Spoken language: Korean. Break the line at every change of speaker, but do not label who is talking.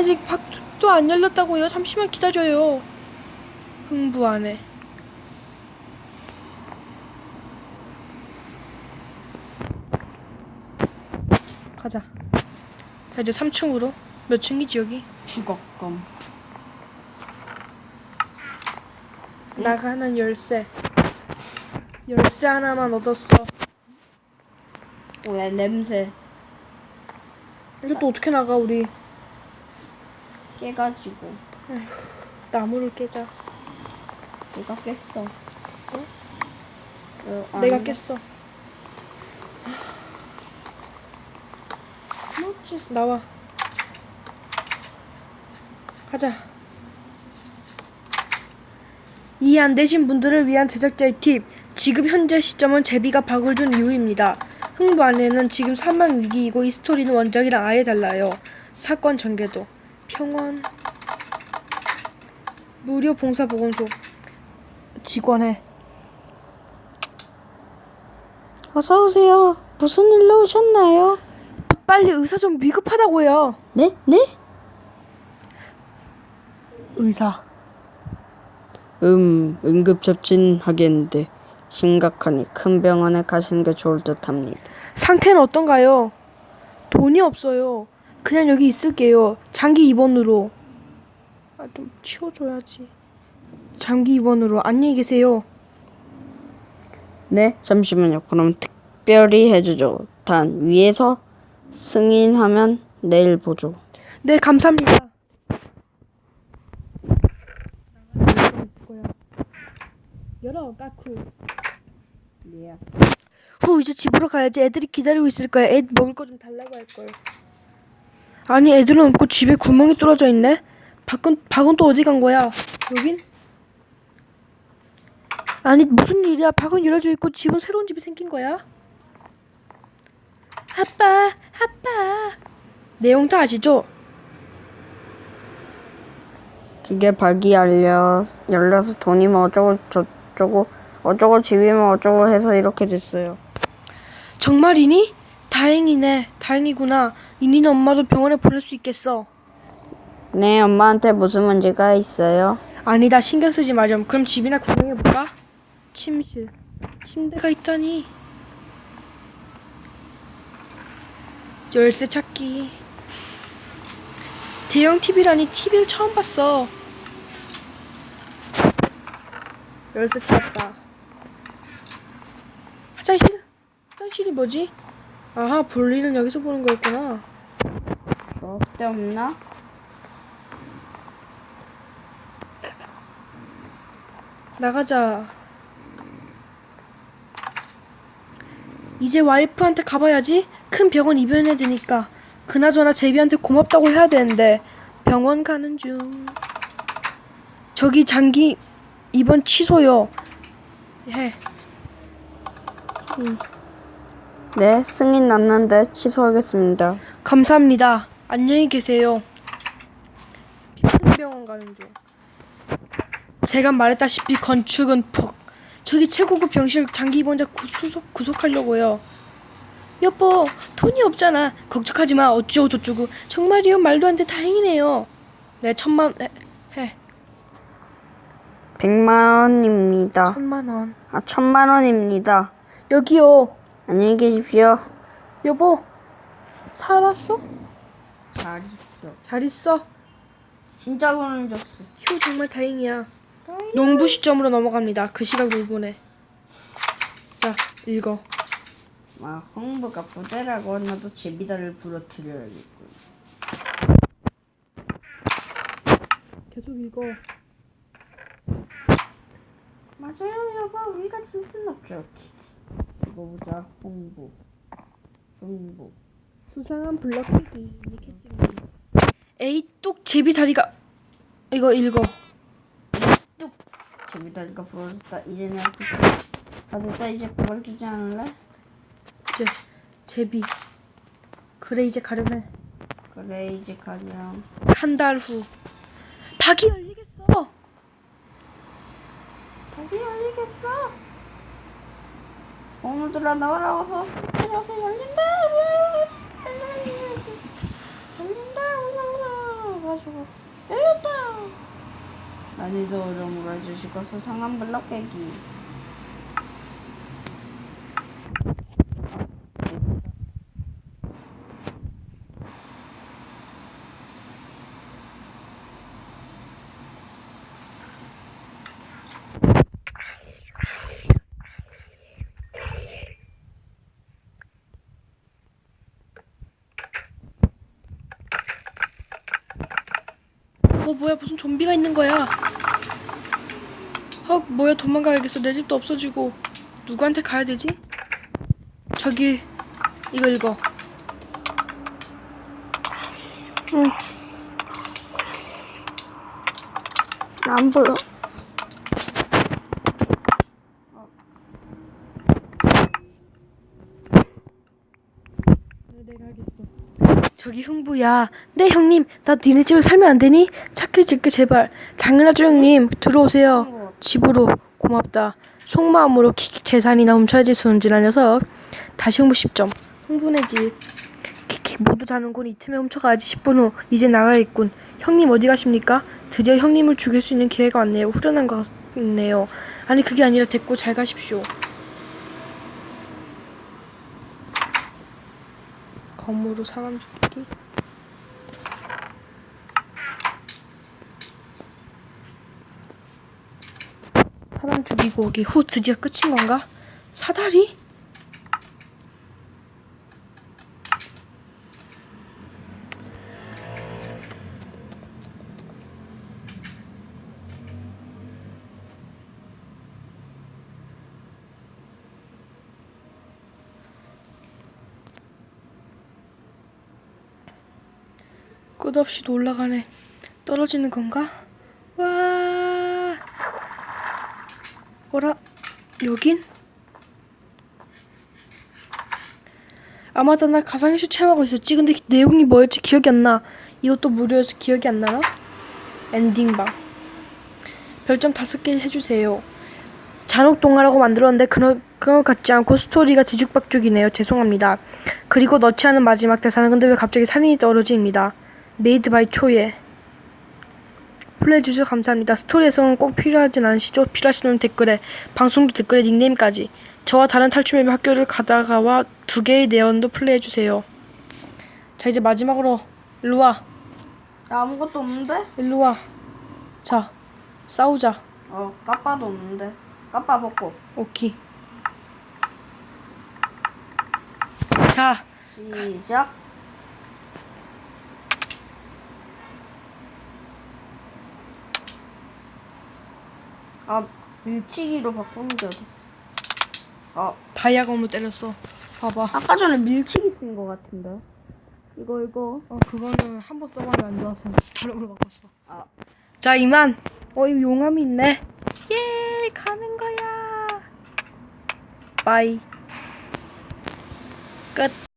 아직 밖도 안 열렸다고요. 잠시만 기다려요. 흥부 안에. 가자. 자 이제 3층으로. 몇 층이지 여기?
주걱검.
나가는 열쇠. 열쇠 하나만 얻었어.
뭐야 냄새
이것도 어떻게 나가 우리?
깨가지고
나무를 깨자.
누가 깼어? 어?
내가
아닌가?
깼어.
뭐지?
나와. 가자. 이해 안 되신 분들을 위한 제작자의 팁. 지금 현재 시점은 제비가 박을 준 이유입니다. 흥부 안에는 지금 사망 위기이고 이 스토리는 원작이랑 아예 달라요. 사건 전개도. 평원. 무료 봉사 보건소. 직원회.
어서 오세요. 무슨 일로 오셨나요?
빨리 의사 좀 위급하다고요.
네? 네?
의사.
음, 응급접진 하겠는데 심각하니 큰 병원에 가시는 게 좋을 듯합니다.
상태는 어떤가요? 돈이 없어요. 그냥 여기 있을게요. 장기 입원으로. 아, 좀 치워줘야지. 장기 입원으로. 안녕히 계세요.
네, 잠시만요. 그럼 특별히 해주죠. 단 위에서 승인하면 내일 보죠.
네, 감사합니다. 열어, 까쿠.
예.
후, 이제 집으로 가야지. 애들이 기다리고 있을 거야. 애 먹을 거 좀 달라고 할 걸. 아니, 애들은 없고 집에 구멍이 뚫어져 있네. 박은 박은 또 어디 간 거야? 여긴? 아니 무슨 일이야? 박은 열어져 있고 집은 새로운 집이 생긴 거야? 아빠, 아빠. 내용 다 아시죠?
기계 박이 열려 열려서 돈이면 어쩌고 저쩌고 어쩌고 집이면 어쩌고 해서 이렇게 됐어요.
정말이니? 다행이네. 다행이구나. 이니는 엄마도 병원에 보낼 수 있겠어.
네, 엄마한테 무슨 문제가 있어요?
아니다. 신경 쓰지 마렴. 그럼 집이나 구경해 볼까? 침실. 침대가 있다니. 열쇠 찾기. 대형 TV라니 TV를 처음 봤어. 열쇠 찾았다. 화장실? 화장실이 뭐지? 아하, 볼일은 여기서 보는 거였구나.
어때 없나?
나가자. 이제 와이프한테 가봐야지. 큰 병원 입원해야 되니까. 그나저나 제비한테 고맙다고 해야 되는데 병원 가는 중. 저기 장기 입원 취소요. 해.
네, 승인 났는데 취소하겠습니다.
감사합니다. 안녕히 계세요. 병원 가는 중. 제가 말했다시피 건축은 푹. 저기 최고급 병실 장기 입원자 구속 구속하려고요. 여보, 돈이 없잖아. 걱정하지 마. 어쩌고 저쩌고. 정말이요? 말도 안 돼. 다행이네요. 네, 천만 해. 해.
100만 원입니다.
천만 원.
아, 천만 원입니다.
여기요.
안녕히 계십시오.
여보, 살았어?
잘 있어.
잘 있어.
진짜 돈을 줬어.
휴, 정말 다행이야. 농부 시점으로 넘어갑니다. 그 시각 놀보네. 자, 읽어.
아, 홍보가 부대라고 나도 제비다를 부러뜨려야겠군.
계속 읽어.
맞아요, 여보. 우리가 진순 없죠. 이거 보자. 홍보. 홍보.
수상한 블럭키기. 에이 뚝 제비 다리가 이거 읽어.
제비다리가 부러졌다. 이제 내가 그... 다 됐다. 이제 그걸 주지 않을래?
이제 제비. 그래 이제 가려면
그래, 이제 가렴.
한달 후. 박이 열리겠어.
거기 열리겠어. 오늘들아 나와라 와서 들어서 열린다. 달린다 올라오라 해가지고. 달렸다. 난이도 어려움을 해주시고서 상한 블럭 깨기.
뭐야 무슨 좀비가 있는 거야? 어 뭐야 도망가야겠어 내 집도 없어지고 누구한테 가야 되지? 저기 이거 읽어
안 보여.
저기 흥부야. 네 형님. 나 니네 집에 살면 안 되니? 착해 줄게 제발. 당연하죠 형님 들어오세요. 집으로. 고맙다. 속마음으로 키키 재산이나 훔쳐야지 순진한 녀석. 다시 흥부 10점. 흥부네 집. 키키 모두 자는군 이 틈에 훔쳐가야지 10분 후 이제 나가야겠군. 형님 어디 가십니까? 드디어 형님을 죽일 수 있는 기회가 왔네요. 후련한 것 같네요. 아니 그게 아니라 됐고 잘 가십시오 검으로 사람 죽기 사람 죽이고 오기 후 드디어 끝인 건가? 사다리? 끝없이 올라가네. 떨어지는 건가? 와. 어라? 여긴? 아 맞아 나 가상현실 체험하고 있었지 근데 내용이 뭐였지 기억이 안 나. 이것도 무료여서 기억이 안 나나? 엔딩방. 별점 다섯 개 해주세요. 잔혹 동화라고 만들었는데 그런 그런 것 같지 않고 스토리가 뒤죽박죽이네요. 죄송합니다. 그리고 넣지 않은 마지막 대사는 근데 왜 갑자기 살인이 떨어집니다. 메이드 바이 초예. 플레이해주셔서 감사합니다. 스토리에서는 꼭 필요하진 않으시죠? 필요하시면 댓글에, 방송도 댓글에 닉네임까지. 저와 다른 탈출맵 학교를 가다가와 두 개의 내연도 플레이해주세요. 자, 이제 마지막으로, 일로 와.
야, 아무것도 없는데?
일로 와. 자, 싸우자.
어, 까빠도 없는데. 까빠 벗고.
오케이. 자,
시작. 아, 밀치기로 바꾸는 게 어딨어. 아,
다이아검으로 때렸어. 봐봐.
아까 전에 밀치기 쓴 거 같은데. 이거, 이거.
어, 그거는 한 번 써봤는데 안 좋아서 다른 걸로 바꿨어.
아,
자, 이만. 어, 이거 용암이 있네. 예, 가는 거야. 바이. 끝.